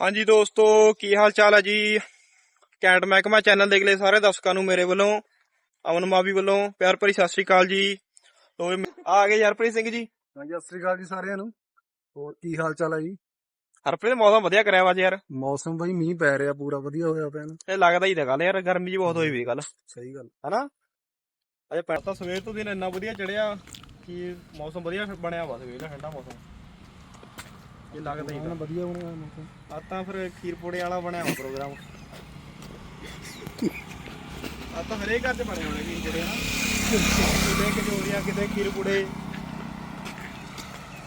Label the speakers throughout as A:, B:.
A: ਹਾਂਜੀ ਦੋਸਤੋ ਕੀ ਹਾਲ ਚਾਲ ਹੈ ਜੀ? ਕੈਂਟ ਮਹਿਕਮਾ ਚੈਨਲ ਦੇਖ ਲੈ ਸਾਰੇ ਦਰਸ਼ਕਾਂ ਨੂੰ ਮੇਰੇ ਵੱਲੋਂ ਅਮਨ ਮਾਵੀ ਵੱਲੋਂ ਪਿਆਰ ਭਰੀ ਸਤਿ ਸ੍ਰੀ ਅਕਾਲ ਜੀ। ਲੋ ਆ ਗਏ ਹਰਪ੍ਰੀਤ ਸਿੰਘ ਜੀ।
B: ਹਾਂਜੀ ਸਤਿ ਸ੍ਰੀ ਅਕਾਲ ਜੀ ਸਾਰਿਆਂ ਨੂੰ। ਹੋਰ ਕੀ ਹਾਲ ਚਾਲ ਹੈ ਜੀ?
A: ਹਰਪ੍ਰੀਤ ਮੌਸਮ ਵਧੀਆ ਕਰਿਆ ਵਾ ਯਾਰ?
B: ਮੌਸਮ ਬਈ ਮੀਂਹ ਪੈ ਰਿਹਾ ਪੂਰਾ ਵਧੀਆ ਹੋਇਆ ਪਿਆ ਨਾ।
A: ਇਹ ਲੱਗਦਾ ਹੀ ਤਾਂ ਗੱਲ ਯਾਰ ਗਰਮੀ ਜੀ ਬਹੁਤ ਹੋਈ ਵੀ ਕੱਲ
B: ਸਹੀ ਗੱਲ।
A: ਹਨਾ? ਅਜੇ ਪੈਰ ਤਾਂ ਸਵੇਰ ਤੋਂ ਦਿਨ ਇੰਨਾ ਵਧੀਆ ਚੜਿਆ ਕਿ ਮੌਸਮ ਵਧੀਆ ਬਣਿਆ ਵਾ ਸਵੇਰ ਦਾ ਠੰਡਾ ਮੌਸਮ। ਇਹ ਲੱਗਦਾ ਹੀ
B: ਹਾਂ, ਵਧੀਆ ਬਣਿਆ ਹੋਇਆ ਮੌਸਮ।
A: ਆ ਤਾਂ ਫਿਰ ਖੀਰ ਪੂੜੇ ਵਾਲਾ ਬਣਿਆ ਵਾ ਪ੍ਰੋਗਰਾਮ। ਆ ਤਾਂ ਹਰੇਕ ਘਰ 'ਚ ਬਣੇ ਹੋਣੇ ਖੀਰ ਪੂੜੇ ਨਾ ਕਿਤੇ ਕਚੋਰੀਆਂ ਕਿਤੇ ਖੀਰ ਪੂੜੇ।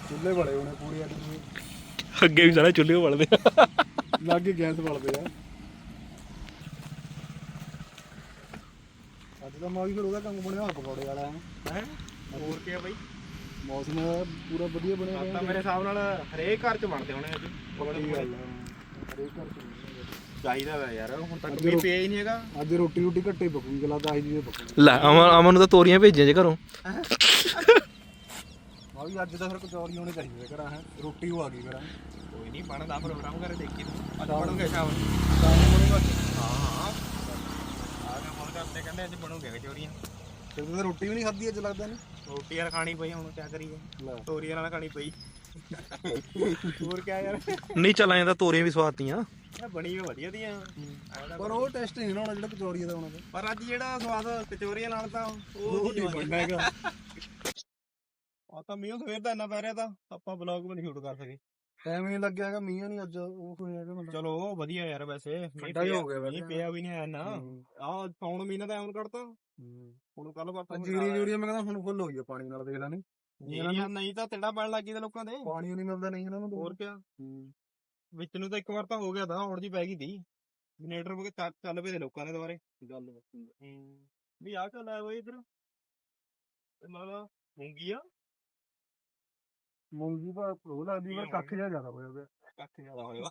B: ਚੁੱਲ੍ਹੇ ਬੜੇ ਹੋਣੇ ਪੂਰੀ ਅੱਜ ਵੀ
A: ਅੱਗੇ ਵੀ ਸਾਰੇ ਚੁੱਲ੍ਹੇ ਬਲਦੇ
B: ਲਾਗੇ ਗੈਸ ਬਲਦੇ ਆ। ਅੱਜ ਤਾਂ ਮਾਵੀ ਫਿਰ ਉਹਦਾ ਕੰਮ ਬਣਿਆ ਪਕੌੜੇ ਵਾਲਾ। ਹੈ
A: ਹੈ? ਹੋਰ ਕੀ ਆ ਬਾਈ?
B: ਮੌਸਮ ਪੂਰਾ ਵਧੀਆ ਬਣਿਆ
A: ਆ
B: ਹੋਇਆ
A: ਤਾਂ ਮੇਰੇ ਹਿਸਾਬ ਨਾਲ ਹਰੇਕ ਘਰ 'ਚ ਬਣਦੇ ਹੋਣੇ ਅੱਜ
B: ਪੱਕੀ ਗੱਲ ਆ। ਹਰੇਕ ਘਰ ਚ।
A: ਚਾਹੀਦਾ ਵਾ ਯਾਰ ਹੁਣ ਤੱਕ
B: ਅੱਜ
A: ਵੀ ਪਿਆ ਹੀ ਨਹੀਂ ਹੈਗਾ।
B: ਅੱਜ ਰੋਟੀ ਰੋਟੀ ਘੱਟੇ ਪਕੂਗੀ ਗਲਾ ਤਾਂ ਆਈ ਜੀ ਪਕੂਗੀ।
A: ਲੈ ਅਮਨ ਅਮਨ ਨੂੰ ਤਾਂ ਤੋਰੀਆਂ ਭੇਜੀਆਂ ਜੇ ਘਰੋਂ।
B: ਮਾਵੀ ਅੱਜ ਤਾਂ ਫਿਰ ਕਚੌਰੀ ਹੋਣੀ ਚਾਹੀਦੀ ਹੈ ਘਰਾਂ ਹੈ। ਰੋਟੀ ਉਹ ਆ ਗਈ ਘਰਾਂ।
A: ਕੋਈ ਨਹੀਂ ਬਣਦਾ ਪ੍ਰੋਗਰਾਮ ਕਰੇ ਦੇਖੀ ਤੂੰ। ਅੱਜ ਬਣੂਗੇ ਸ਼ਾਮ ਨੂੰ।
B: ਤਾਂ ਬਣੂਗਾ
A: ਹਾਂ ਹਾਂ। ਆ ਕੇ ਫੋਨ ਕਰਦੇ ਕਹਿੰਦੇ ਅੱਜ ਬਣੂਗੇ ਕਚੋਰੀਆਂ।
B: ਤੇ ਤਾਂ ਰੋਟੀ ਵੀ ਨਹੀਂ ਖਾਧੀ ਅੱਜ ਲੱਗਦਾ ਨਹੀਂ
A: ਰੋਟੀ ਯਾਰ ਖਾਣੀ ਪਈ ਹੁਣ ਕੀ ਕਰੀਏ? ਤੋਰੀਆਂ ਨਾਲ ਖਾਣੀ ਪਈ। ਹੋਰ ਕੀ ਯਾਰ? ਨਹੀਂ ਚਲਾਂ ਜਾਂਦਾ ਤੋਰੀਆਂ ਵੀ ਸਵਾਦਤੀਆਂ। ਇਹ ਬਣੀ ਵੀ ਵਧੀਆ ਦੀਆਂ।
B: ਪਰ ਉਹ ਟੈਸਟ ਨਹੀਂ ਹੋਣਾ ਜਿਹੜਾ ਕਚੌਰੀਆਂ ਦਾ ਹੋਣਾ
A: ਪਰ ਅੱਜ ਜਿਹੜਾ ਸਵਾਦ ਕਚੋਰੀਆਂ ਨਾਲ ਤਾਂ
B: ਉਹ ਨਹੀਂ ਬਣਨਾ ਹੈਗਾ।
A: ਆ ਤਾਂ ਮੀਂਹ ਸਵੇਰ ਦਾ ਇੰਨਾ ਪੈ ਰਿਹਾ ਤਾਂ ਆਪਾਂ ਵਲੌਗ ਵੀ ਨਹੀਂ ਸ਼ੂਟ ਕਰ ਸਕੇ।
B: ਟਾਈਮ ਹੀ ਲੱਗਿਆ ਹੈਗਾ ਮੀਂਹ ਨਹੀਂ ਅੱਜ ਉਹ ਕੋਈ ਹੈਗਾ ਮਤਲਬ।
A: ਚਲੋ ਵਧੀਆ ਯਾਰ ਵੈਸੇ।
B: ਠੰਡਾ ਹੀ
A: ਪਿਆ-
B: ਹੋ ਗਿਆ ਵੈਸੇ।
A: ਪਿਆ ਵੀ ਨਹੀਂ ਆਇਆ ਨਾ। ਆ ਪੌਣ ਮਹੀਨਾ ਤਾਂ ਐਵੇਂ ਕੱਢਤਾ। ਹੁਣ ਕੱਲ ਪਰਸੋਂ
B: ਜੀਰੀ ਜੂਰੀਆਂ ਮੈਂ ਕਹਿੰਦਾ ਹੁਣ ਫੁੱਲ ਹੋ ਗਈ ਆ ਪਾਣੀ ਨਾਲ ਦੇਖ ਲੈ ਨਹੀਂ
A: ਜੀਰੀਆਂ ਨਹੀਂ ਤਾਂ ਟਿੰਡਾ ਪੈਣ ਲੱਗੀ ਤੇ ਲੋਕਾਂ ਦੇ।
B: ਪਾਣੀ ਨਹੀਂ ਮਿਲਦਾ ਨਹੀਂ ਇਹਨਾਂ ਨੂੰ
A: ਹੋਰ
B: ਹੂੰ।
A: ਵਿੱਚ ਨੂੰ ਤਾਂ ਇੱਕ ਵਾਰ ਤਾਂ ਹੋ ਗਿਆ ਤਾਂ ਹੁਣ ਜੀ ਪੈ ਗਈ ਤੀ। ਜਨਰੇਟਰ ਵਗੇ ਚੱਲ ਪਏ ਤੇ ਲੋਕਾਂ ਦੇ ਦੁਆਰੇ।
B: ਗੱਲ
A: ਹੂੰ। ਵੀ ਆ ਚੱਲ ਆਇਆ ਓਏ ਇਧਰ। ਮਾਲਾ ਮੂੰਗੀ ਆ।
B: ਮੂੰਗੀ ਦਾ ਉਹ ਲੱਗਦੀ ਪਰ ਕੱਖ ਜਿਹਾ ਜ਼ਿਆਦਾ ਹੋਇਆ ਪਿਆ।
A: ਕੱਖ ਜ਼ਿਆਦਾ ਹੋਏਗਾ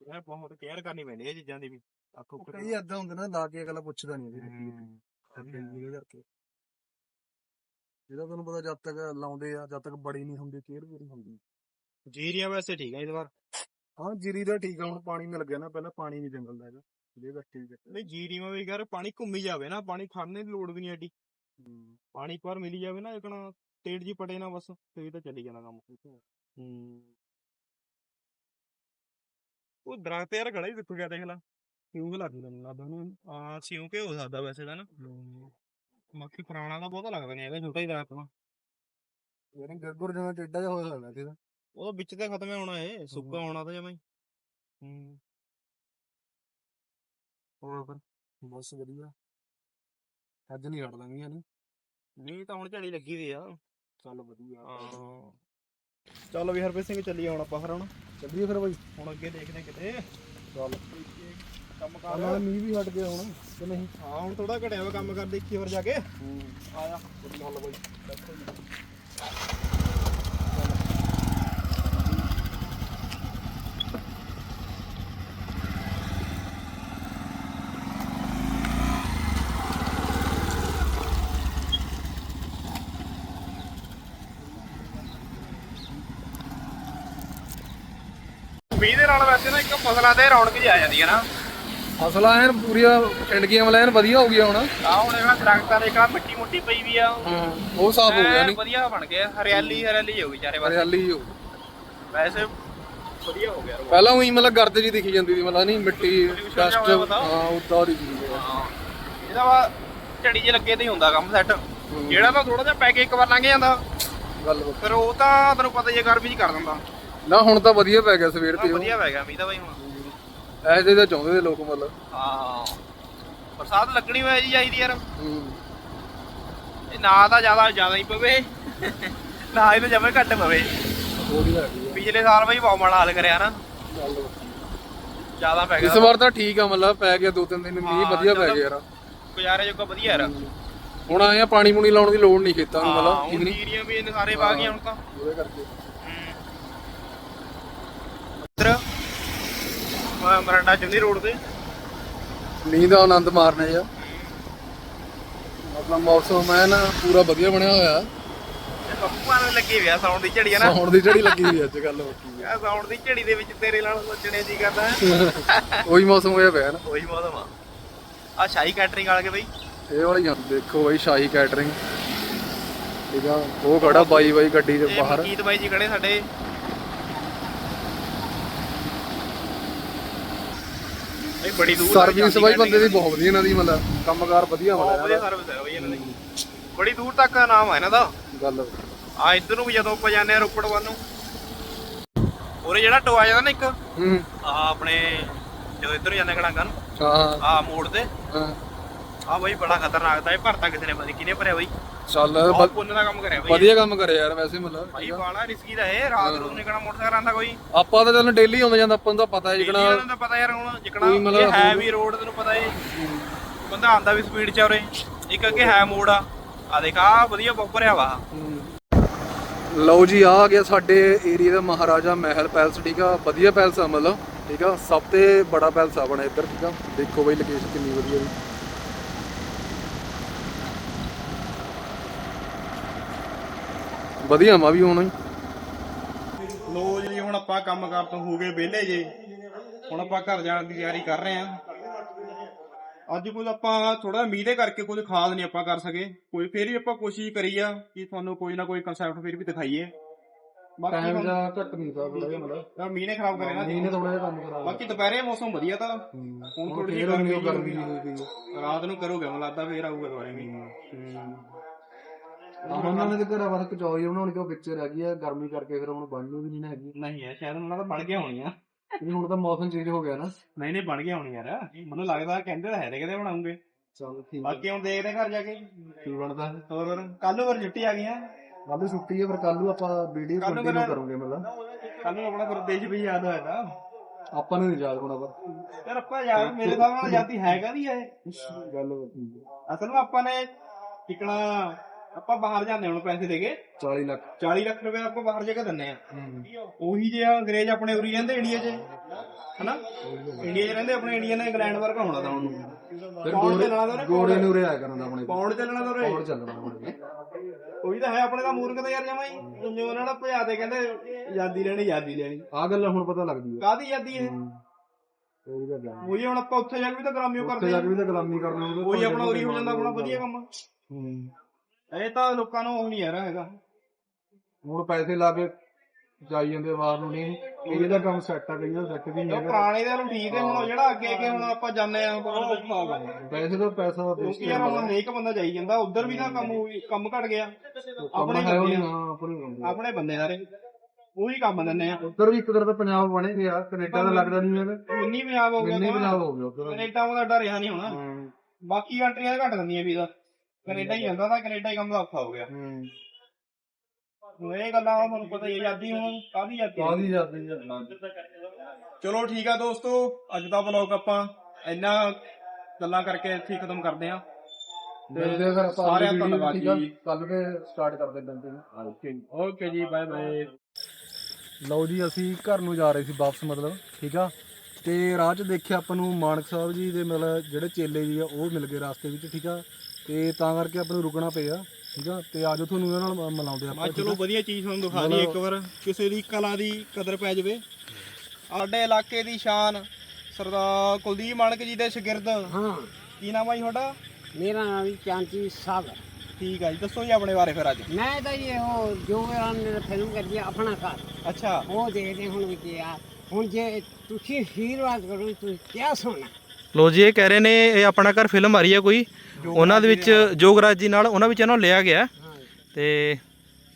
A: ਯਾਰ ਬਹੁਤ ਕੇਅਰ ਕਰਨੀ ਪੈਂਦੀ ਇਹ ਚੀਜ਼ਾਂ ਦੀ ਵੀ। ਅੱਖ ਉੱਕ
B: ਕਈ ਏਦਾਂ ਹੁੰਦੇ ਨਾ ਲਾ ਕੇ ਅਗਲਾ ਪੁੱਛਦਾ ਨਹੀਂ ਇਹਦੀ ਇਹਦੇ ਕਰਕੇ। ਇਹਦਾ ਤੁਹਾਨੂੰ ਪਤਾ ਜਦ ਤੱਕ ਲਾਉਂਦੇ ਆ ਜਦ ਤੱਕ ਬੜੀ ਨਹੀਂ ਹੁੰਦੀ ਕੇਅਰ ਵੀ ਨਹੀਂ ਹੁੰਦੀ।
A: ਜੀਰੀਆਂ ਵੈਸੇ ਠੀਕ ਆ ਇਸ ਵਾਰ
B: ਹਾਂ ਜੀਰੀ ਦਾ ਠੀਕ ਆ ਹੁਣ ਪਾਣੀ ਮਿਲ ਗਿਆ ਨਾ ਪਹਿਲਾਂ ਪਾਣੀ ਨਹੀਂ ਜੰਗਲ ਦਾ ਹੈਗਾ ਇਹ ਤਾਂ ਠੀਕ ਹੈ
A: ਨਹੀਂ ਜੀਰੀਆਂ ਵੀ ਯਾਰ ਪਾਣੀ ਘੁੰਮੀ ਜਾਵੇ ਨਾ ਪਾਣੀ ਖਾਣੇ ਦੀ ਲੋੜ ਵੀ ਨਹੀਂ ਐਡੀ। ਪਾਣੀ ਇੱਕ ਵਾਰ ਮਿਲੀ ਜਾਵੇ ਨਾ ਇਕਣਾ ਤੇੜ ਜੀ ਪਟੇ ਨਾ ਬਸ ਫੇਰ ਤਾਂ ਚੱਲੀ ਜਾਣਾ ਕੰਮ। ਹੂੰ। ਉਹ ਦਰਖਤ ਯਾਰ ਖੜਾ ਹੀ ਕਿੱਥੋਂ ਗਿਆ ਦੇਖ ਲੈ। ਕਿਉਂ ਲੱਗਦਾ ਮੈਨੂੰ ਲੱਗਦਾ ਉਹਨੂੰ ਆ ਸਿਉਂ ਕੇ ਹੋ ਸਕਦਾ ਵੈਸੇ ਤਾਂ ਨਾ। ਬਾਕੀ ਪੁਰਾਣਾ ਤਾਂ ਬਹੁਤਾ ਲੱਗਦਾ ਨਹੀਂ ਹੈਗਾ ਛੋਟਾ ਹੀ ਦਰਖਤ
B: ਯਾਰ ਗੱਗੁਰ ਜਿਹਾ ਟੇਡਾ ਜਿਹਾ ਹੋਇਆ ਹੋਇਆ ਸੀ
A: ਉਹ ਵਿੱਚ ਤੇ ਖਤਮ ਹੋਣਾ ਇਹ ਸੁੱਕਾ ਹੋਣਾ ਤਾਂ ਜਮਾਂ ਹੀ। ਹੂੰ।
B: ਹੋਰ ਫਿਰ ਬਸ ਵਧੀਆ। ਅੱਜ ਨਹੀਂ ਹਟਦਾ ਮੀਂਹ ਨਹੀਂ
A: ਨਹੀਂ ਤਾਂ ਹੁਣ ਝੜੀ ਲੱਗੀ ਵੀ ਆ।
B: ਚੱਲ ਵਧੀਆ।
A: ਹਾਂ। ਚੱਲ ਵੀ ਹਰਪ੍ਰੀਤ ਸਿੰਘ ਚੱਲੀ ਹੁਣ ਆਪਾਂ ਫਿਰ ਹੁਣ।
B: ਚੱਲੀਏ ਫਿਰ ਬਾਈ।
A: ਹੁਣ ਅੱਗੇ ਦੇਖਦੇ ਹਾਂ ਕਿਤੇ।
B: ਚੱਲ।
A: ਕੰਮ
B: ਆ ਨਾਲ ਮੀਂਹ ਵੀ ਹਟ ਗਿਆ ਹੁਣ ਕਿ ਨਹੀਂ।
A: ਹਾਂ ਹੁਣ ਥੋੜਾ ਘਟਿਆ ਵਾ ਕੰਮ ਕਰ ਦੇਖੀ ਹੋਰ ਜਾ ਕੇ।
B: ਆਇਆ। ਬਾਈ
A: ਮੀਂਹ ਦੇ ਨਾਲ ਵੈਸੇ ਨਾ ਇੱਕ ਫਸਲਾਂ ਤੇ ਰੌਣਕ ਜੀ ਆ ਜਾਂਦੀ ਹੈ ਨਾ।
B: ਫਸਲਾਂ ਐਨ ਪੂਰੀਆਂ ਟਿੰਡਕੀਆਂ ਵਾਲਾ ਐਨ ਵਧੀਆ ਹੋ ਗਿਆ ਹੁਣ।
A: ਆ ਹੁਣ ਇਹਨਾਂ ਦਰਖਤਾਂ ਦੇ ਕਾ ਮਿੱਟੀ ਮੁੱਟੀ ਪਈ ਵੀ ਆ।
B: ਉਹ ਸਾਫ਼ ਹੋ ਗਿਆ
A: ਐਨ
B: ਨਹੀਂ
A: ਵਧੀਆ ਬਣ ਗਿਆ ਹਰਿਆਲੀ ਹਰਿਆਲੀ ਹੋ ਗਈ ਚਾਰੇ ਪਾਸੇ।
B: ਹਰਿਆਲੀ ਹੋ
A: ਵੈਸੇ ਵਧੀਆ ਹੋ ਗਿਆ ਰੋਡ।
B: ਪਹਿਲਾਂ ਉਹੀ ਮਤਲਬ ਗਰਦ ਜੀ ਦਿਖੀ ਜਾਂਦੀ ਸੀ ਮਤਲਬ ਨਹੀਂ ਮਿੱਟੀ
A: Pollution ਜਿਹਾ
B: ਡਸਟ
A: ਹੋਇਆ।
B: ਹਾਂ ਉਦਾਂ ਦੀ ਚੀਜ਼ ਹੈ
A: ਹਾਂ ਇਹਦਾ ਵਾ ਝੜੀ ਜੇ ਲੱਗੇ ਤੇ ਹੀ ਹੁੰਦਾ ਕੰਮ ਸੈੱਟ ਜਿਹੜਾ ਤਾਂ ਥੋੜਾ ਜਿਹਾ ਪੈ ਕੇ ਇੱਕ ਵਾਰ ਲੰਘ ਜਾਂਦਾ
B: ਗੱਲ
A: ਫਿਰ ਉਹ ਤਾਂ ਤੈਨੂੰ ਪਤਾ ਹੀ ਹੈ ਗਰਮੀ ਚ ਕਰ ਦਿੰਦਾ।
B: ਨਾ ਹੁਣ ਤਾਂ ਵਧੀਆ ਪੈ ਗਿਆ ਸਵੇਰ ਤੇ।
A: ਵਧੀਆ ਪੈ ਗਿਆ ਮੀਂਹ ਤਾਂ ਬਾਈ ਹੁਣ।
B: ਐਸੇ ਤਾਂ ਚਾਹੁੰਦੇ ਨੇ ਲੋਕ ਮਤਲਬ।
A: ਹਾਂ। ਬਰਸਾਤ ਲੱਗਣੀ ਹੋਈ ਜੀ ਚਾਹੀਦੀ ਯਾਰ।
B: ਹੂੰ।
A: ਇਹ ਨਾ ਤਾਂ ਜ਼ਿਆਦਾ ਜ਼ਿਆਦਾ ਹੀ ਪਵੇ। ਨਾ ਇਹਨੂੰ ਜਮੇ ਘੱਟ ਪਵੇ।
B: ਆ?
A: ਪਿਛਲੇ ਸਾਲ ਬਾਈ ਬਹੁਤ ਮਾੜਾ ਹਾਲ ਕਰਿਆ ਨਾ। ਜ਼ਿਆਦਾ ਪੈ ਗਿਆ।
B: ਇਸ ਵਾਰ ਤਾਂ ਠੀਕ ਆ ਮਤਲਬ ਪੈ ਗਿਆ ਦੋ ਤਿੰਨ ਦਿਨ। ਮੀਂਹ
A: ਹਾਂ,
B: ਵਧੀਆ ਪੈ
A: ਚਲੋ।
B: ਗਿਆ ਯਾਰ।
A: ਗੁਜ਼ਾਰੇ ਜੋਗਾ ਵਧੀਆ ਯਾਰ।
B: ਹੁਣ ਆਏ ਆ ਪਾਣੀ ਪੂਣੀ ਲਾਉਣ ਦੀ ਲੋੜ ਨਹੀਂ ਖੇਤਾਂ ਨੂੰ
A: ਹਾਂ
B: ਮਤਲਬ ਠੀਕ
A: ਹੁਣ
B: ਨਹੀਂ
A: ਜੀਰੀਆਂ ਵੀ ਇਹਨੇ ਸਾਰੇ ਪਾ ਗਈਆਂ ਹੁਣ ਤਾਂ।
B: ਉਹਦੇ ਕਰਕੇ।
A: ਇੱਧਰ ਮ- ਮਰਾਂਡਾ ਚੰਦੀ ਰੋਡ ਤੇ?
B: ਨੀਂਦ ਦਾ ਆਨੰਦ ਮਾਰਨਾ ਜਾ ਮਤਲਬ ਮੌਸਮ ਹੈ ਨਾ ਪੂਰਾ ਵਧੀਆ ਬਣਿਆ ਹੋਇਆ।
A: ਇਹ ਬਾਪੂ ਆਣ ਲੱਗੀ ਵਿਆ ਸਾਊਂਡ ਦੀ ਝੜੀ ਆ ਨਾ।
B: ਸੌਣ ਦੀ ਝੜੀ ਲੱਗੀ ਹੋਈ ਅੱਜ ਕੱਲ
A: ਆ। ਸਾਊਂਡ ਦੀ ਝੜੀ ਦੇ ਵਿੱਚ ਤੇਰੇ ਨਾਲ ਸੋਚਣੇ ਜੀ ਕਰਦਾ
B: ਉਹੀ ਮੌਸਮ ਹੋਇਆ ਪਿਆ ਨਾ।
A: ਉਹੀ ਮੌਸਮ ਆ। ਆ ਸ਼ਾਹੀ ਕੈਟਰਿੰਗ ਵਾਲੇ ਕੇ ਬਈ।
B: ਇਹ ਵਾਲੀ ਆ, ਦੇਖੋ ਬਈ ਸ਼ਾਹੀ ਕੈਟਰਿੰਗ ਠੀਕ ਆ ਉਹ ਖੜਾ ਬਾਈ ਬਾਈ ਗੱਡੀ ਦੇ ਬਾਹਰ।
A: ਮਲਕੀਤ ਬਾਈ ਜੀ ਖੜੇ ਸਾਡੇ। ਇਹ ਬੜੀ ਦੂਰ ਤੱਕ
B: ਸਰਵਿਸ
A: ਜਾਂਦੀ
B: ਬਾਈ ਬੰਦੇ ਦੀ ਬਹੁਤ ਵਧੀਆ ਇਹਨਾਂ ਦੀ ਮਤਲਬ ਕੰਮਕਾਰ ਵਧੀਆ
A: ਬਹੁਤ ਵਧੀਆ ਸਰਵਿਸ ਹੈ ਬਈ ਇਹਨਾਂ ਦੀ। ਬੜੀ ਦੂਰ ਤੱਕ ਨਾਮ ਹੈ ਇਹਨਾਂ ਦਾ।
B: ਗੱਲ।
A: ਆ ਇੱਧਰ ਨੂੰ ਵੀ ਜਦੋਂ ਆਪਾਂ ਜਾਂਦੇ ਆ ਰੋਪੜ ਵੱਲ ਨੂੰ। ਉਰੇ ਜਿਹੜਾ ਟੋਆ ਜਾਂਦਾ ਨਾ ਇੱਕ
B: ਹੂੰ।
A: ਆ ਆਪਣੇ ਜਦੋਂ ਇੱਧਰ ਨੂੰ ਜਾਂਦੇ ਕੜਾਂਗਾ ਨੂੰ
B: ਹਾਂ।
A: ਆ ਮੋੜ ਤੇ।
B: ਹਾਂ।
A: ਆ ਬਈ ਬੜਾ ਖਤਰਨਾਕ ਦਾ ਇਹ ਭਰਤਾ ਕਿਸੇ ਨੇ ਪਤਾ ਨੀ ਕਿਹਨੇ ਭਰਿਆ ਬਈ।
B: ਚੱਲ
A: ਬਹੁਤ
B: ਵ-
A: ਪੁੰਨ ਦਾ ਕੰਮ ਕਰਿਆ ਬਈ।
B: ਵਧੀਆ ਕੰਮ ਕਰਿਆ ਯਾਰ ਵੈਸੇ ਮਤਲਬ
A: ਭਾਈ ਬਾਲਾ ਰਿਸਕੀ ਦਾ ਇਹ ਰਾਤ ਨੂੰ ਨਿਕਣਾ ਮੋਟਰਸਾਈਕਲ ਆਂਦਾ ਕੋਈ।
B: ਆਪਾਂ ਤਾਂ ਚੱਲ ਡੇਲੀ ਆਉਂਦਾ ਜਾਂਦਾ ਆਪਾਂ ਨੂੰ ਤਾਂ ਪਤਾ ਹੈ
A: ਇਹਨਾਂ
B: ਜਿਕਣਾ
A: ਨੂੰ ਤਾਂ ਪਤਾ ਯਾਰ ਹੁਣ ਜਿਕਣਾ
B: ਕੋਈ ਮਤਲਬ
A: ਇਹ ਹੈ ਵੀ ਰੋਡ ਤੈਨੂੰ ਪਤਾ ਏ। ਬੰਦਾ ਆਂਦਾ ਵੀ ਸਪੀਡ ਚ ਆ ਉਰੇ। ਇੱਕ ਅੱਗੇ ਹੈ ਮੋੜ ਆ। ਆ ਦੇਖ ਆ ਵਧੀਆ ਭਰਿਆ ਵਾ।
B: ਲਓ ਜੀ ਆ ਗਿਆ ਸਾਡੇ ਏਰੀਆ ਦਾ ਮਹਾਰਾਜਾ ਮਹਿਲ ਪੈਲਸ ਠੀਕ ਆ? ਵਧੀਆ ਪੈਲਸ ਆ ਮਤਲਬ ਠੀਕ ਆ? ਸਭ ਤੋਂ ਬੜਾ ਪੈਲਸ ਆ ਬਣਾ ਇੱਧਰ ਠੀਕ ਆ? ਦੇਖੋ ਬਈ ਲੋਕੇਸ਼ਨ ਕਿੰਨੀ ਵਧੀਆ ਜੀ। ਵਧੀਆ ਮਾ ਵੀ ਹੋਣਾ। ਹੀ
A: ਲੋ ਜੀ ਹੁਣ ਆਪਾਂ ਕੰਮ ਕਾਰ ਤੋਂ ਹੋ ਗਏ ਵਿਹਲੇ ਜੇ। ਹੁਣ ਆਪਾਂ ਘਰ ਜਾਣ ਦੀ ਤਿਆਰੀ ਕਰ ਰਹੇ ਆਂ ਅੱਜ ਕੁਝ ਆਪਾਂ ਥੋੜਾ ਮੀਂਹ ਦੇ ਕਰਕੇ ਕੁਝ ਖਾਸ ਨਹੀਂ ਆਪਾਂ ਕਰ ਸਕੇ। ਕੋਈ ਫੇਰ ਵੀ ਆਪਾਂ ਕੋਸ਼ਿਸ਼ ਕਰੀ ਆ ਕਿ ਤੁਹਾਨੂੰ ਕੋਈ ਨਾ ਕੋਈ ਕਨਸੈਪਟ ਫੇਰ ਵੀ ਦਿਖਾਈਏ। ਬਾਕੀ
B: ਟਾਈਮ
A: ਹੁਣ-
B: ਦਾ ਘੱਟ ਨਹੀਂ ਤਾਂ ਥੋੜਾ ਜਿਹਾ ਮਤਲਬ
A: ਤਾਂ ਮੀਂਹ ਨੇ ਖਰਾਬ ਕਰਿਆ ਨਾ।
B: ਨਹੀਂ ਨੇ ਥੋੜਾ ਜਿਹਾ ਕੰਮ ਕਰਾ
A: ਬਾਕੀ ਦੁਪਹਿਰੇ ਮੌਸਮ ਵਧੀਆ ਤਾਂ। ਹੁਣ ਥੋੜੀ ਜਿਹੀ ਗਰਮੀ
B: ਗਰਮੀ ਹੋਈ ਪਈ। ਆ
A: ਰਾਤ ਨੂੰ ਕਰੋਗੇ ਮੈਨੂੰ ਲੱਗਦਾ ਫੇਰ ਆਊਗਾ ਦੁਬਾਰੇ ਮੀਂਹ।
B: ਉਹਨਾਂ ਨੇ ਕਿਤੇ ਰਵਾ ਕਚੌਈ ਬਣਾਉਣੀ ਕਿ ਉਹ ਵਿੱਚ ਰਹਿ ਗਈ ਆ ਗਰਮੀ ਕਰਕੇ ਫਿਰ ਹੁਣ ਬਣਨੀ ਵੀ ਨਹੀਂ ਨਾ ਹੈਗੀ।
A: ਨਹੀਂ ਹੈ ਸ਼ਾਇਦ ਉਹਨਾਂ ਦਾ ਬਣ ਗਿਆ ਹੋਣੀ ਆ।
B: ਨਹੀਂ ਹੁਣ ਤਾਂ ਮੌਸਮ ਚੇਂਜ ਹੋ ਗਿਆ ਨਾ।
A: ਨਹੀਂ ਨਹੀਂ ਬਣ ਗਿਆ ਹੋਣੀ ਯਾਰ। ਮੈਨੂੰ ਲੱਗਦਾ ਕਹਿੰਦੇ ਤਾਂ ਹੈ ਤੇ ਕਿਤੇ ਬਣਾਉਂਗੇ।
B: ਚਲ ਠੀਕ
A: ਬਾਕੀ ਹੁਣ ਦੇਖਦੇ ਘਰ ਜਾ ਕੇ।
B: ਕੀ ਬਣਦਾ?
A: ਹੋਰ ਹੋਰ ਕੱਲ ਨੂੰ ਫਿਰ ਛੁੱਟੀ ਆ ਗਈਆਂ
B: ਕੱਲ ਛੁੱਟੀ ਹੈ ਫਿਰ ਕੱਲ ਨੂੰ ਆਪਾਂ ਵੀਡੀਓ
A: ਨੂੰ
B: ਕੰਟੀਨਿਊ ਕਰੂਗੇ ਮਤਲਬ।
A: ਕੱਲ ਨੂੰ ਆਪਣਾ ਗੁਰਦੇਸ਼ ਵੀ ਯਾਦ ਹੋਇਆ ਤਾਂ
B: ਆਪਾਂ ਨੂੰ ਨਹੀਂ ਯਾਦ ਹੋਣਾ ਪਰ।
A: ਯਾਰ ਆਪਾਂ ਯਾਰ ਮੇਰੇ ਨਾਲ ਆਜ਼ਾਦੀ ਹੈ ਕਾਦੀ ਹੈ
B: ਗੱਲ
A: ਅਸਲ ਵਿੱਚ ਆਪਾਂ ਨੇ ਟਿਕਣਾ ਆਪਾਂ ਬਾਹਰ ਜਾਂਦੇ ਹੁਣ ਪੈਸੇ ਦੇ ਕੇ।
B: 40 ਲੱਖ।
A: 40 ਲੱਖ ਰੁਪਏ ਆਪਾਂ ਬਾਹਰ ਜਾ ਕੇ ਦਿੰਨੇ ਆ ਉਹੀ ਜੇ ਅੰਗਰੇਜ਼ ਆਪਣੇ ਉਰੀ ਰਹਿੰਦੇ ਇੰਡੀਆ 'ਚ। ਹਨਾ? ਇੰਡੀਆ 'ਚ ਰਹਿੰਦੇ ਆਪਣੇ ਇੰਡੀਆ ਨੇ ਇੰਗਲੈਂਡ ਵਰਗਾ ਹੋਣਾ ਤਾਂ ਉਹਨੂੰ
B: ਫਿਰ
A: ਪੌਂਡ ਚੱਲਣਾ ਤਾਂ
B: ਗੋਰੇ ਨੂੰ ਰਿਆ ਕਰਨਾ ਆਪਣੇ
A: ਪੌਂਡ ਚੱਲਣਾ ਤਾਂ ਉਰੇ
B: ਚੱਲਣਾ ਆਪਣੇ
A: ਉਹੀ ਤਾਂ ਹੈ ਆਪਣੇ ਦਾ ਮੂਰਖ ਤਾਂ ਯਾਰ ਜਮਾ ਹੀ। ਜਿਵੇਂ ਉਹਨਾਂ ਦਾ ਭਜਾ ਦੇ ਕਹਿੰਦੇ ਆਜ਼ਾਦੀ ਲੈਣੀ ਆਜ਼ਾਦੀ ਲੈਣੀ।
B: ਆ ਗੱਲ ਹੁਣ ਪਤਾ ਲੱਗਦੀ ਹੈ
A: ਕਾਦੀ ਆਜ਼ਾਦੀ ਹੈ।
B: ਉਹੀ ਤਾਂ ਗੱਲ
A: ਉਹੀ ਹੁਣ ਆਪਾਂ ਉੱਥੇ ਜਾ ਕੇ ਵੀ ਤਾਂ ਗ੍ਰਾਮੀਓ
B: ਉੱਥੇ
A: ਕਰਦੇ
B: ਜਾ
A: ਆ।
B: ਕੇ ਵੀ ਤਾਂ ਗੁਲਾਮੀ ਕਰਨਾ।
A: ਉਹੀ ਆਪਣਾ ਉਰੀ ਹੋ ਜਾਂਦਾ ਆਪਣਾ ਵਧੀਆ ਕੰਮ।
B: ਹੂੰ।
A: ਇਹ ਤਾਂ ਲੋਕਾਂ ਨੂੰ ਉਹ ਨਹੀਂ ਯਾਰ ਹੈਗਾ।
B: ਹੁਣ ਪੈਸੇ ਲਾ ਕੇ ਜਾਈ ਜਾਂਦੇ ਬਾਹਰ ਨੂੰ ਨਹੀਂ ਇਹ ਇਹਦਾ ਕੰਮ ਸੈੱਟ ਆ ਕਈਆਂ ਸੈੱਟ ਵੀ ਨਹੀਂ
A: ਉਹ
B: ਹੈਗਾ।
A: ਪੁਰਾਣੇ ਦਾ ਨੂੰ ਠੀਕ ਹੈ ਹੁਣ ਜਿਹੜਾ ਅੱਗੇ ਅੱਗੇ ਹੁਣ ਆਪਾਂ ਜਾਂਦੇ ਆ ਹੋ ਗਿਆ
B: ਪੈਸੇ ਦਾ ਪੈਸਾ ਦਾ
A: ਕਿਉਂਕਿ ਯਾਰ ਹੁਣ ਹਰੇਕ ਬੰਦਾ ਜਾਈ ਜਾਂਦਾ ਉਧਰ ਵੀ ਤਾਂ ਕੰਮ ਉਹੀ- ਕੰਮ ਘਟ ਗਿਆ।
B: ਆਪਣੇ
A: ਆਪਣੇ
B: ਹੈ ਉਹ
A: ਬੰਦੇ
B: ਨਹੀਂ
A: ਆ,
B: ਹਾਂ ਆਪਣੇ ਬੰਦੇ
A: ਆਪਣੇ ਬੰਦੇ ਸਾਰੇ ਉਹੀ ਕੰਮ ਦਿੰਦੇ ਆ।
B: ਉੱਧਰ ਵੀ ਇੱਕ ਤਰ੍ਹਾਂ ਦਾ ਪੰਜਾਬ ਬਣੇ ਗਿਆ ਕੈਨੇਡਾ ਦਾ ਲੱਗਦਾ ਨਹੀਂ
A: ਮਿੰਨੀ ਪੰਜਾਬ ਹੋ ਗਿਆ
B: ਕਿੰਨੇ
A: ਤਾਂ।
B: ਪੰਜਾਬ ਹੋ ਗਿਆ ਉੱਧਰ।
A: ਕੈਨੇਡਾ ਉਹਦਾ ਡਰ ਰਿਹਾ ਨਹੀਂ ਹੋਣਾ। ਬਾਕੀ ਕੰਟਰੀਆਂ ਘੱਟ ਦਿੰਦੀਆਂ ਵੀਜ਼ਾ। ਕੈਨੇਡਾ ਹੀ ਜਾਂਦਾ ਤਾਂ ਕੈਨੇਡਾ ਹੀ ਕੰਮ ਦਾ ਔਖਾ ਹੋ ਗਿਆ।
B: ਹੂੰ।
A: ਹੁਣ ਇਹ ਗੱਲਾਂ ਤੁਹਾਨੂੰ ਪਤਾ ਹੀ ਹੈ, ਆਜ਼ਾਦੀ ਹੁਣ ਕਾਹਦੀ ਆਜ਼ਾਦੀ
B: ਕਾਹਦੀ ਜਾਂਦੀ
A: ਚਲੋ ਠੀਕ ਆ ਦੋਸਤੋ ਅੱਜ ਦਾ ਵਲੌਗ ਆਪਾਂ ਇੰਨਾ ਗੱਲਾਂ ਕਰਕੇ ਇੱਥੇ ਹੀ ਖਤਮ ਕਰਦੇ ਆ।
B: ਮਿਲਦੇ ਆ ਫਿਰ ਆਪਾਂ
A: ਸਾਰਿਆਂ ਦਾ ਧੰਨਵਾਦ ਜੀ।
B: ਕੱਲ ਤੇ ਸਟਾਰਟ ਕਰਦੇ ਬੰਦੇ ਨੂੰ।
A: ਓਕੇ ਜੀ ਬਾਏ ਬਾਏ
B: ਲਓ ਜੀ ਅਸੀਂ ਘਰ ਨੂੰ ਜਾ ਰਹੇ ਸੀ ਵਾਪਸ ਮਤਲਬ ਠੀਕ ਆ? ਤੇ ਰਾਹ 'ਚ ਦੇਖਿਆ ਆਪਾਂ ਨੂੰ ਮਾਨਕ ਸਾਹਿਬ ਜੀ ਦੇ ਮਤਲਬ ਜਿਹੜੇ ਚੇਲੇ ਜੀ ਆ ਉਹ ਮਿਲ ਗਏ ਰਾਸਤੇ ਵਿੱਚ ਠੀਕ ਆ? ਤੇ ਤਾਂ ਕਰਕੇ ਆਪਾਂ ਨੂੰ ਰੁਕਣਾ ਪਿਆ ਠੀਕ ਆ? ਤੇ ਆਜੋ ਤੁਹਾਨੂੰ ਇਹਨਾਂ ਨਾਲ ਮ- ਮਿਲਾਉਂਦੇ
A: ਮੈਂ
B: ਆਪਾਂ
A: ਚਲੋ ਵਧੀਆ ਚੀਜ਼ ਤੁਹਾਨੂੰ ਦਿਖਾ ਦਈਏ ਇੱਕ ਵਾਰ। ਕਿਸੇ ਦੀ ਕਲਾ ਦੀ ਕਦਰ ਪੈ ਜਾਵੇ। ਸਾਡੇ ਇਲਾਕੇ ਦੀ ਸ਼ਾਨ ਸਰਦਾਰ ਕੁਲਦੀਪ ਮਾਨਕ ਜੀ ਦੇ ਸ਼ਾਗਿਰਦ।
C: ਹਾਂ।
A: ਕੀ ਨਾਮ ਆ ਜੀ ਤੁਹਾਡਾ?
C: ਮੇਰਾ ਨਾਮ ਵੀ ਚਾਂਚੀ ਸਾਗਰ।
A: ਠੀਕ ਆ ਜੀ ਦੱਸੋ ਜੀ ਆਪਣੇ ਬਾਰੇ ਫਿਰ ਅੱਜ।
C: ਮੈਂ ਤਾਂ ਇਹ ਉਹ ਜੋ ਨੇ ਫਿਲਮ ਕਰਦੀ ਆ ਆਪਣਾ ਘਰ।
A: ਅੱਛਾ।
C: ਉਹ ਦੇਖਦੇ ਹੁਣ ਵੀ ਕੀ ਆ ਹੁਣ ਜੇ ਤੁਸੀਂ ਆਸ਼ੀਰਵਾਦ ਕਰੋ ਤੁਸੀਂ ਕਿਆ ਸੁਣਨਾ
A: ਲੋ ਜੀ ਇਹ ਕਹਿ ਰਹੇ ਨੇ ਇਹ ਆਪਣਾ ਘਰ ਫਿਲਮ ਆ ਰਹੀ ਹੈ ਕੋਈ। ਉਹਨਾਂ ਦੇ ਵਿੱਚ ਜੋਗਰਾਜ ਜੀ ਨਾਲ ਉਹਨਾਂ ਵਿੱਚ ਇਹਨਾਂ ਨੂੰ ਲਿਆ ਗਿਆ। ਤੇ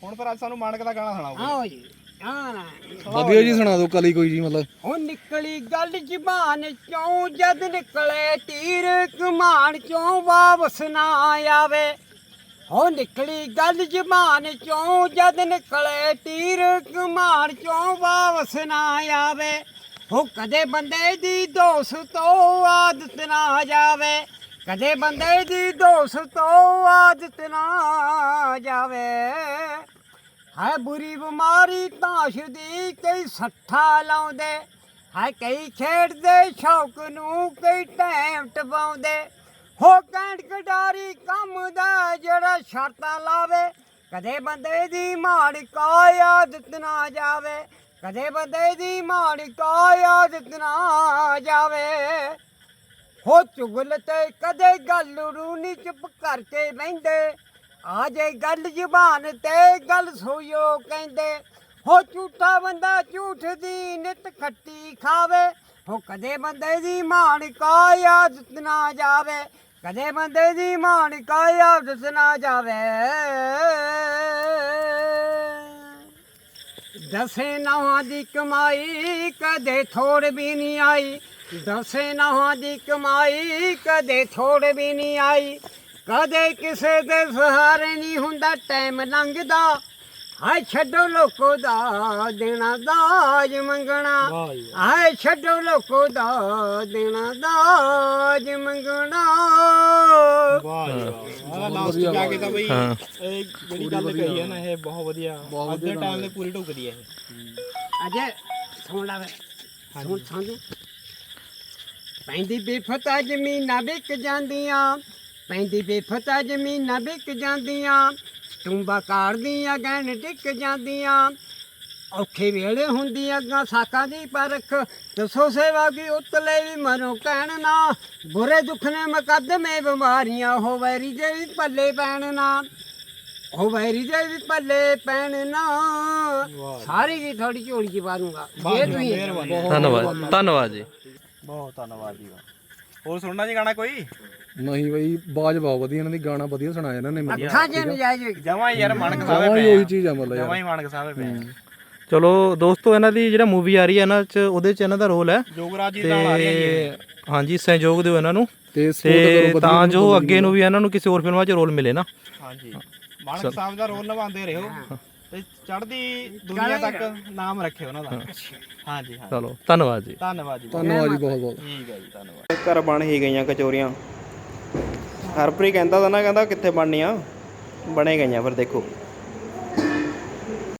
A: ਹੁਣ ਫਿਰ ਅੱਜ ਸਾਨੂੰ ਮਾਨਕ ਦਾ ਗਾਣਾ ਸੁਣਾਓ।
C: ਆਓ ਜੀ। ਨਾ।
B: ਵਧੀਆ ਜੀ ਸੁਣਾ ਦਿਓ ਕਲੀ ਕੋਈ ਜੀ ਮਤਲਬ।
C: ਹੁਣ ਨਿਕਲੀ ਗੱਲ ਜ਼ਬਾਨ ਚੋਂ ਜਦ ਨਿਕਲੇ ਤੀਰ ਕਮਾਨ ਚੋਂ ਵਾਪਸ ਨਾ ਆਵੇ। ਹੋ ਨਿਕਲੀ ਗੱਲ ਜ਼ਬਾਨ ਚੋਂ ਜਦ ਨਿਕਲੇ ਤੀਰ ਕਮਾਨ ਚੋਂ ਵਾਪਸ ਨਾ ਆਵੇ। ਹੋ ਕਦੇ ਬੰਦੇ ਦੀ ਦੋਸਤੋ ਆਦਤ ਨਾ ਜਾਵੇ। ਕਦੇ ਬੰਦੇ ਦੀ ਦੋਸ਼ ਤੋਂ ਆਦਤ ਨਾ ਜਾਵੇ। ਹੈ ਬੁਰੀ ਬਿਮਾਰੀ ਤਾਸ਼ ਦੀ ਕਈ ਸੱਠਾ ਲਾਉਂਦੇ। ਹੈ ਕਈ ਖੇਡਦੇ, ਸ਼ੌਕ ਨੂੰ ਕਈ ਟਾਈਮ ਟਪਾਉਂਦੇ ਹੋ ਕੈਂਟ ਕਡਾਰੀ ਕੰਮ ਦਾ ਜਿਹੜਾ ਸ਼ਰਤਾਂ ਲਾਵੇ। ਕਦੇ ਬੰਦੇ ਦੀ ਮਾੜੀ ਕਾਇ ਆਦਤ ਨਾ ਜਾਵੇ। ਕਦੇ ਬੰਦੇ ਦੀ ਮਾੜੀ ਕਾਇ ਆਦਤ ਨਾ ਜਾਵੇ। ਹੋ ਚੁਗਲ ਤੇ ਕਦੇ ਗੱਲ ਨੂੰ ਨੀ ਚੁੱਪ ਕਰਕੇ ਬਹਿੰਦੇ। ਆ ਜੇ ਗੱਲ ਜ਼ੁਬਾਨ ਤੇ ਗੱਲ ਸੋਇਓ ਕਹਿੰਦੇ, ਹੋ ਝੂਠਾ ਬੰਦਾ ਝੂਠ ਦੀ ਨਿਤ ਖੱਟੀ ਖਾਵੇ। ਹੋ ਕਦੇ ਬੰਦੇ ਦੀ ਮਾਣ ਕਾਇ ਆਦਤ ਨਾ ਜਾਵੇ, ਕਦੇ ਬੰਦੇ ਦੀ ਮਾਣ ਕਾ ਯਾਦ ਨਾ ਜਾਵੇ। ਦਸੇ ਨਵਾਂ ਦੀ ਕਮਾਈ ਕਦੇ ਥੋੜ ਵੀ ਨਹੀਂ ਆਈ ਦਸੇ ਨਹਾਂ ਦੀ ਕਮਾਈ ਕਦੇ ਥੋੜ ਵੀ ਨਹੀਂ ਆਈ ਕਦੇ ਕਿਸੇ ਦੇ ਸਹਾਰੇ ਨਹੀਂ ਹੁੰਦਾ ਟਾਈਮ ਲੰਘਦਾ। ਹਾਏ ਛੱਡੋ ਲੋਕੋ ਦਾ ਦੇਣਾ ਦਾਜ ਮੰਗਣਾ ਹਾਏ ਛੱਡੋ ਲੋਕੋ ਦਾ ਦੇਣਾ ਦਾਜ ਮੰਗਣਾ।
A: ਵਾਹ ਲਾਸਟ ਜਾ ਕੇ ਤਾਂ ਬਈ ਇਹ ਜਿਹੜੀ ਗੱਲ ਕਹੀ ਹੈ ਨਾ ਇਹ ਬਹੁਤ ਵਧੀਆ। ਅੱਜ ਦੇ ਟਾਈਮ ਦੇ ਪੂਰੀ ਢੁਕਦੀ ਹੈ ਇਹ।
C: ਅਜੇ ਸੁਣ ਲੈ ਵੇ। ਸੁਣ ਸਮਝ? ਪੈਂਦੀ ਬੇਫਤਾ ਜ਼ਮੀਨਾਂ ਵਿਕ ਜਾਂਦੀਆਂ ਪੈਂਦੀ ਬੇਫਤਾ ਜ਼ਮੀਨਾਂ ਵਿਕ ਜਾਂਦੀਆਂ ਟੁੰਬਾ ਕਾੜਦੀਆਂ ਗਹਿਣ ਟਿਕ ਜਾਂਦੀਆਂ। ਔਖੇ ਵੇਲੇ ਹੁੰਦੀ ਅੱਗਾ ਸਾਕਾਂ ਦੀ ਪਰਖ ਦਸੋ ਸੇਵਾ ਕੀ ਉਤਲੇ ਵੀ ਮਨੋ ਕਹਿਣ ਨਾ। ਬੁਰੇ ਦੁੱਖ ਨੇ ਮੁਕੱਦਮੇ ਬਿਮਾਰੀਆਂ ਹੋ ਵੈਰੀ ਜੇ ਵੀ ਪੱਲੇ ਪੈਣ ਨਾ। ਹੋ ਵੈਰੀ ਜੇ ਵੀ ਪੱਲੇ ਪੈਣ ਨਾ। ਸਾਰੀ ਦੀ ਥੋੜੀ ਝੋਲੀ ਚ ਪਾਰੂੰਗਾ ਇਹ ਤੁਸੀਂ
D: ਧੰਨਵਾਦ ਧੰਨਵਾਦ ਜੀ।
A: ਬਹੁਤ ਧੰਨਵਾਦ ਜੀ ਹੋਰ ਸੁਣਨਾ ਜੀ ਗਾਣਾ ਕੋਈ?
B: ਨਹੀਂ ਬਈ ਬਾਜ ਬਹੁਤ ਵਧੀਆ ਇਹਨਾਂ ਦੀ ਗਾਣਾ ਵਧੀਆ ਸੁਣਾਇਆ ਇਹਨਾਂ ਨੇ ਮੈਨੂੰ।
C: ਅੱਖਾਂ ਚ ਨਜਾਇਜ਼
A: ਜਮਾਂ ਹੀ ਯਾਰ ਮਣਕ
B: ਜਮਾਂ
A: ਸਾਵੇ
B: ਹੀ
A: ਪਏ
B: ਉਹੀ ਚੀਜ਼ ਆ ਮਤਲਬ
A: ਜਮਾਂ
B: ਯਾਰ
A: ਹੀ ਮਣਕ ਸਾਵੇ ਪਏ
D: ਚਲੋ ਦੋਸਤੋ ਇਹਨਾਂ ਦੀ ਜਿਹੜਾ ਮੂਵੀ ਆ ਰਹੀ ਹੈ ਇਹਨਾਂ ਚ ਉਹਦੇ ਚ ਇਹਨਾਂ ਦਾ ਰੋਲ ਹੈ।
A: ਜੋਗਰਾਜ ਜੀ ਦਾ ਆ ਰਹੀ ਹੈ ਜੀ
D: ਹਾਂਜੀ ਸਹਿਯੋਗ ਦਿਓ ਇਹਨਾਂ ਨੂੰ।
B: ਤੇ
D: ਤਾਂ ਜੋ ਅੱਗੇ ਨੂੰ ਵੀ ਇਹਨਾਂ ਨੂੰ ਕਿਸੇ ਹੋਰ ਫਿਲਮਾਂ 'ਚ ਰੋਲ ਮਿਲੇ ਨਾ।
A: ਹਾਂਜੀ। ਮਾਨਕ ਸਾਹਿਬ ਦਾ ਰੋਲ ਨਿਭਾਉਂਦੇ ਰਹੋ। ਤੇ ਚੜ੍ਹਦੀ ਦੁਨੀਆ ਤੱਕ ਨਾਮ ਰੱਖੇ ਉਹਨਾਂ ਦਾ। ਹਾਂਜੀ ਹਾਂ
D: ਚਲੋ ਧੰਨਵਾਦ ਜੀ।
A: ਧੰਨਵਾਦ ਜੀ।
B: ਧੰਨਵਾਦ ਜੀ ਬਹੁਤ ਬਹੁਤ।
A: ਠੀਕ ਹੈ ਜੀ ਧੰਨਵਾਦ। ਘਰ ਬਣ ਹੀ ਗਈਆਂ ਕਚੋਰੀਆਂ। ਹਰਪ੍ਰੀਤ ਕਹਿੰਦਾ ਤਾਂ ਨਾ ਕਹਿੰਦਾ ਕਿੱਥੇ ਬਣਨੀਆਂ? ਬਣੇ ਗਈਆਂ ਫਿਰ ਦੇਖੋ।